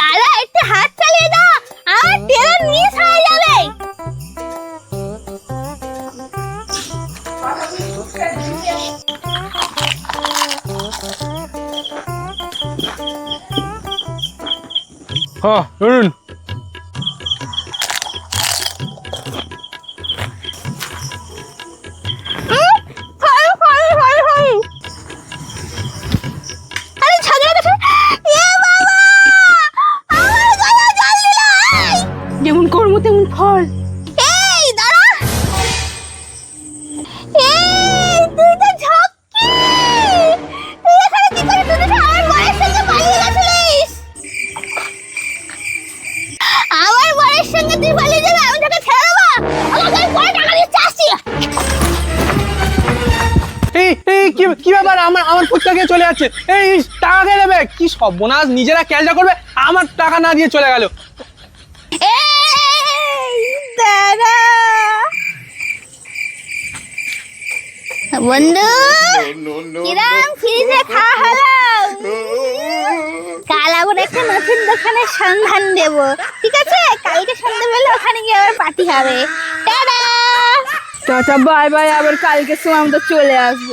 দাদা একটু হাত চালিয়ে দাও। আমার ট্রেন মিস হয়ে যাবে। হ্যাঁ ধরুন ফল এই, দাঁড়া। এই, তুই তো ঝক্কি। তুই এখানে কি করে? তুই তো আমার বরের সঙ্গে পালিয়ে গেছিলিস। আমার বরের সঙ্গে তুই পালিয়ে যাবে আমি তোকে ছেড়ে দেবো আমাকে আমি পরে টাকা দিচ্ছি আসছি এই এই কি কি ব্যাপার আমার আমার ফুচকাকে চলে যাচ্ছে এই টাকা কে দেবে কি সর্বনাশ নিজেরা ক্যালটা করবে আমার টাকা না দিয়ে চলে গেল এই, দাঁড়া। বন্ধু, কিরাম ফ্রিজে খাওয়া হলো? কাল আবার একটা নতুন দোকানের সন্ধান দেব। ঠিক আছে? কালকে সন্ধ্যাবেলা ওখানে গিয়ে আবার পার্টি হবে। টাটা! টাটা, বাই বাই, আবার কালকে সময় আমরা চলে আসব।